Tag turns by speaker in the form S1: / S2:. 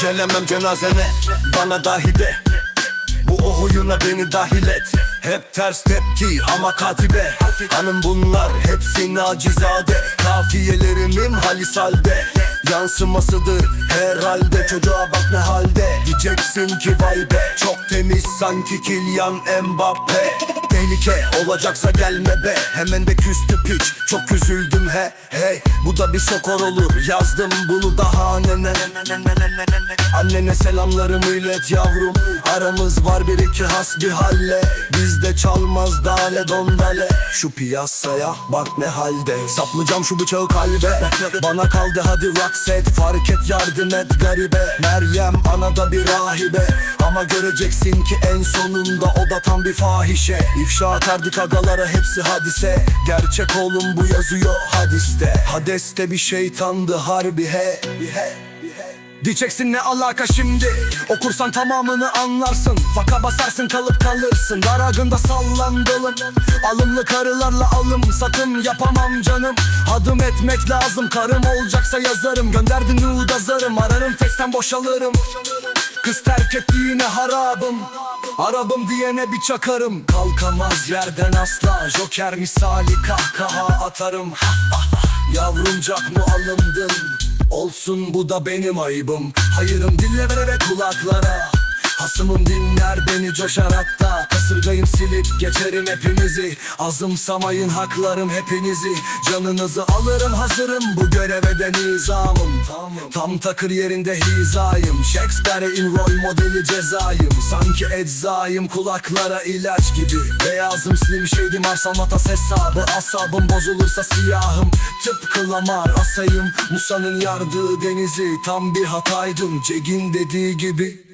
S1: Gelemem cenazene bana dahi de. Bu o huyuna beni dahil et. Hep ters tepki ama katibe. Hanım bunlar hepsi nacizade. Kafiyelerimim halis halde. Yansımasıdır herhalde. Çocuğa bak ne halde. Diyeceksin ki vay be. Çok temiz sanki Kylian Mbappe Tehlike olacaksa gelme be Hemen de küstü piç Çok üzüldüm he hey Bu da bir sokor olur Yazdım bunu daha annene Annene selamlarımı ilet yavrum. Aramız var bir iki has bir halle. Bizde çalmaz dale dondale. Şu piyasaya bak ne halde. Saplayacağım şu bıçağı kalbe. Bana kaldı hadi rock set. Fark et yardım et garibe. Meryem anada bir rahibe. Ama göreceksin ki en sonunda O da tam bir fahişe. İfşa atardık agalara hepsi hadise. Gerçek oğlum bu yazıyor hadiste. Hadeste bir şeytandı harbi he, he. Diyeceksin ne alaka şimdi? Okursan tamamını anlarsın. Faka basarsın kalıp kalırsın. Daragında sallandalım Alımlı karılarla alım. Satım yapamam canım. Adım etmek lazım. Karım olacaksa yazarım. Gönderdin nude azarım Ararım festen boşalırım. Kız terk ettiğine harabım. Arabım diyene bir çakarım. Kalkamaz yerden asla. Joker misali kahkaha atarım. Yavrumcak mı alındın Olsun bu da benim ayıbım. Hayırım dillere ve kulaklara Hasımım dinler beni coşar hatta. Kasırgayım silip geçerim hepinizi Azımsamayın haklarım hepinizi. Canınızı alırım hazırım. Bu göreve de nizamım. Tam takır yerinde hizayım. Shakespeare'in rol modeli cezayım. Sanki eczayım kulaklara ilaç gibi. Beyazım slim şeydim arsalmatas hesabı Asabım bozulursa siyahım. Tıpkı Lamar asayım. Musa'nın yardığı denizi. Tam bir hataydım. Cegin dediği gibi